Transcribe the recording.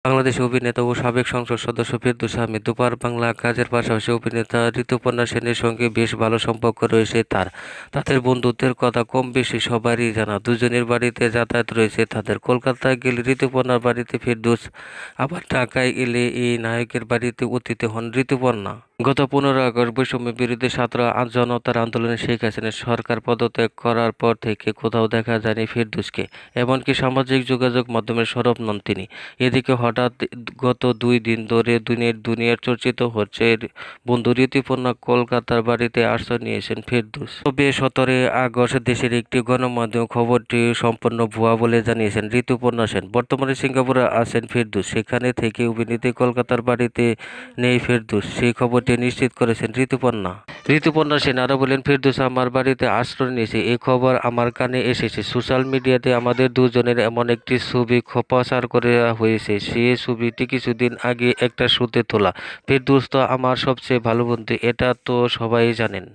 ang Bangladeshi অভিনেতা ও সাবেক সংসদ সদস্য ফেরদৌস আহমেদ। দুপার বাংলা কাজের পাশাপাশি অভিনেতা ঋতুপর্ণা সেনের সঙ্গে বেশ ভালো সম্পর্ক রয়েছে তার। তাদের বন্ধুত্বের কথা কম বেশি সবারই জানা। দুজনের বাড়িতে যাতায়াত রয়েছে তাদের। কলকাতায় গেলে ঋতুপর্ণার বাড়িতে ফেরদৌস, আবার ঢাকায় এলে এই নায়কের বাড়িতে অতিথি হন ঋতুপর্ণা। গত পনেরো আগস্ট বৈষম্যের বিরুদ্ধে ছাত্র জনতার আন্দোলনে শেখ হাসিনা সরকার পদত্যাগ করার পর থেকে কোথাও দেখা যায়নি ফেরদৌসকে। এমনকি সামাজিক যোগাযোগ মাধ্যমে সরব নন তিনি। এদিকে হঠাৎ গত দুই দিন ধরে দুনিয়ার দুনিয়ার চর্চিত হচ্ছে। বন্ধু ঋতুপর্ণা কলকাতার বাড়িতে আশ্রয় নিয়েছেন ফেরদৌস। তবে সতেরো আগস্ট দেশের একটি গণমাধ্যম খবরটি সম্পূর্ণ ভুয়া বলে জানিয়েছেন ঋতুপর্ণা সেন। বর্তমানে সিঙ্গাপুরে আছেন ফেরদৌস। সেখানে থেকে অভিনেত্রী কলকাতার বাড়িতে নেই ফেরদৌস। সেই খবরটি নিশ্চিত করেছেন ঋতুপর্ণা ঋতুপর্ণা সেন আরও বলেন, ফেরদৌস আমার বাড়িতে আশ্রয় নিয়েছে। এই খবর আমার কানে এসেছে। সোশ্যাল মিডিয়াতে আমাদের দুজনের এমন একটি ছবি খ- প্রচার করা হয়েছে। সেই ছবিটি কিছুদিন আগে একটা শোতে তোলা। ফেরদৌস তো আমার সবচেয়ে ভালো বন্ধু, এটা তো সবাই জানেন।